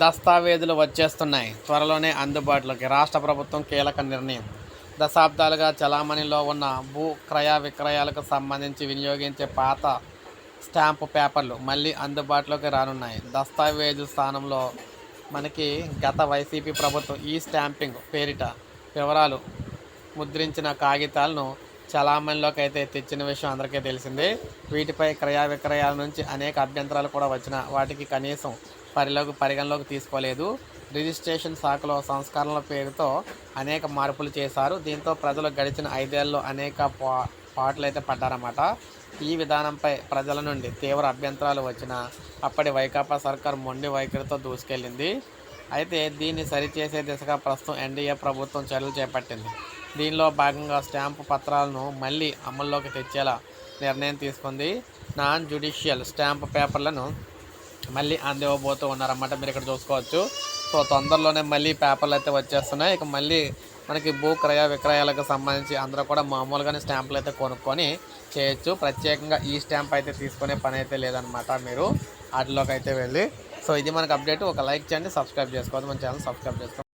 దస్తావేజులు వచ్చేస్తున్నాయి. త్వరలోనే అందుబాటులోకి. రాష్ట్ర ప్రభుత్వం కీలక నిర్ణయం. దశాబ్దాలుగా చలామణిలో ఉన్న భూ క్రయ విక్రయాలకు సంబంధించి వినియోగించే పాత స్టాంపు పేపర్లు మళ్ళీ అందుబాటులోకి రానున్నాయి. దస్తావేజు స్థానంలో మనకి గత వైసీపీ ప్రభుత్వం ఈ స్టాంపింగ్ పేరిట వివరాలు ముద్రించిన కాగితాలను చలామణిలోకి అయితే తెచ్చిన విషయం అందరికీ తెలిసిందే. వీటిపై క్రయ విక్రయాల నుంచి అనేక అభ్యంతరాలు కూడా వచ్చిన వాటికి కనీసం పరిలోకి పరిగణలోకి తీసుకోలేదు. రిజిస్ట్రేషన్ శాఖలో సంస్కరణల పేరుతో అనేక మార్పులు చేశారు. దీంతో ప్రజలు గడిచిన ఐదేళ్ళలో అనేక పా పాటలు అయితే పడ్డారన్నమాట. ఈ విధానంపై ప్రజల నుండి తీవ్ర అభ్యంతరాలు వచ్చిన అప్పటి వైకాపా సర్కార్ మొండి వైఖరితో దూసుకెళ్ళింది. అయితే దీన్ని సరిచేసే దిశగా ప్రస్తుతం ఎన్డీఏ ప్రభుత్వం చర్యలు చేపట్టింది. దీనిలో భాగంగా స్టాంపు పత్రాలను మళ్ళీ అమల్లోకి తెచ్చేలా నిర్ణయం తీసుకుంది నాన్ జ్యుడిషియల్ స్టాంపు పేపర్లను మళ్ళీ అందివ్వబోతూ ఉన్నారన్నమాట. మీరు ఇక్కడ చూసుకోవచ్చు. సో తొందరలోనే మళ్ళీ పేపర్లు అయితే వచ్చేస్తున్నాయి. ఇక మళ్ళీ మనకి భూ క్రయ విక్రయాలకు సంబంధించి అందరూ కూడా మామూలుగానే స్టాంపులు అయితే కొనుక్కొని చేయొచ్చు. ప్రత్యేకంగా ఈ స్టాంప్ అయితే తీసుకునే పని అయితే లేదనమాట మీరు. వాటిలోకి అయితే వెళ్ళి. సో ఇది మనకు అప్డేట్. ఒక లైక్ చేయండి సబ్స్క్రైబ్ చేసుకోవద్దు. మన ఛానల్ సబ్స్క్రైబ్ చేసుకోండి.